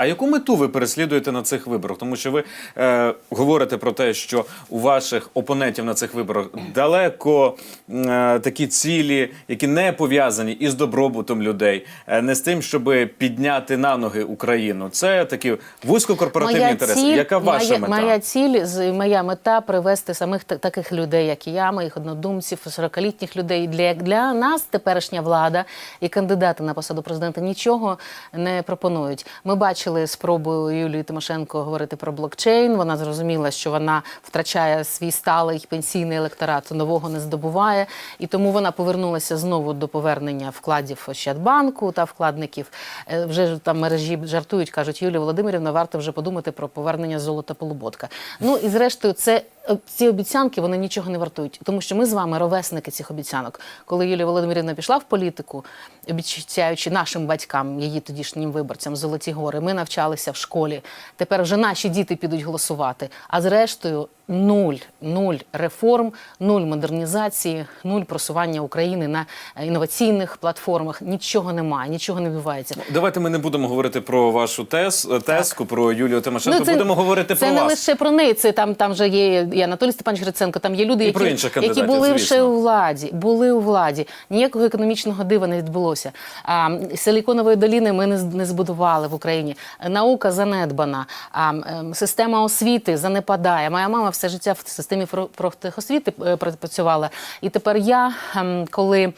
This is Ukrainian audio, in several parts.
А яку мету ви переслідуєте на цих виборах? Тому що ви е, говорите про те, що у ваших опонентів на цих виборах далеко е, такі цілі, які не пов'язані із добробутом людей, е, не з тим, щоб підняти на ноги Україну. Це такі вузькокорпоративні інтереси. Яка ваша моя, мета? Моя ціль, моя мета привести самих та- таких людей, як і я, моїх однодумців, 40-літніх людей. Для, для нас теперішня влада і кандидати на посаду президента нічого не пропонують. Ми бачили спробу Юлії Тимошенко говорити про блокчейн. Вона зрозуміла, що вона втрачає свій сталий пенсійний електорат, нового не здобуває, і тому вона повернулася знову до повернення вкладів Ощадбанку та вкладників. Е, Вже там мережі жартують, кажуть, Юлія Володимирівна, варто вже подумати про повернення золота полуботка. Ну і зрештою, це е, ці обіцянки вони нічого не вартують, тому що ми з вами ровесники цих обіцянок. Коли Юлія Володимирівна пішла в політику, обіцяючи нашим батькам, її тодішнім виборцям Золоті гори, ми навчалися в школі. Тепер вже наші діти підуть голосувати. А зрештою, нуль, нуль реформ, нуль модернізації, нуль просування України на е, інноваційних платформах. Нічого немає, нічого не відбувається. Давайте ми не будемо говорити про вашу тез, тезку, про Юлію Тимошенко. будемо говорити Ну, це про не вас. лише про неї. Це там, там же є і Анатолій Степанович Гриценко, там є люди, І про які, які були звісно. ще у владі. Були у владі. Ніякого економічного дива не відбулося. А, Силіконової доліни ми не, не збудували в Україні. Наука занедбана, ем, система освіти занепадає. Моя мама все життя в системі профтехосвіти е, працювала. І тепер я, ем, коли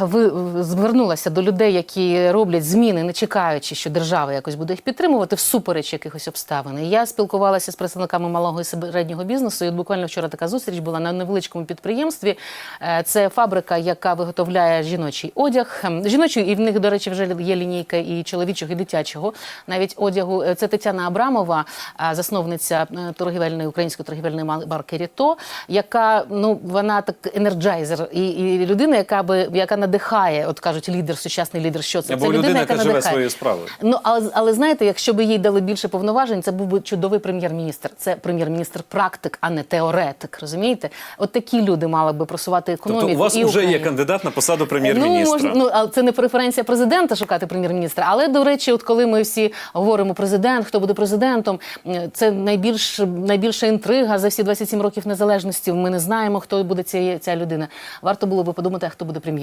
ви звернулася до людей, які роблять зміни, не чекаючи, що держава якось буде їх підтримувати всупереч якихось обставин. Я спілкувалася з представниками малого і середнього бізнесу. І от буквально вчора така зустріч була на невеличкому підприємстві. Е, Це фабрика, яка виготовляє жіночий одяг. Ем, Жіночий, і в них, до речі, вже є лінійка і чоловічого, і дитячого. Навіть одягу. Е, Це Тетяна Абрамова, е, засновниця е, торгівельної української торгівельної марки Ріто, яка ну вона так енерджайзер і, і людина, яка би яка надихає, от кажуть, лідер, сучасний лідер. Що це? Або це людина, яка живе надихає. своєю справою. Ну але, але знаєте, якщо б їй дали більше повноважень, це був би чудовий прем'єр-міністр. Це прем'єр-міністр практик, а не теоретик. Розумієте? От такі люди мали би просувати економіку. Тобто у вас і вже є кандидат на посаду Ну, прем'єр-міністра. можна, ну, але це не преференція президента шукати прем'єр-міністра. Але, до речі, от коли ми всі говоримо президент, хто буде президентом, це найбільш, найбільша інтрига за всі 27 років незалежності. Ми не знаємо, хто буде ця, ця людина. Варто було би подумати, хто буде прем'єром.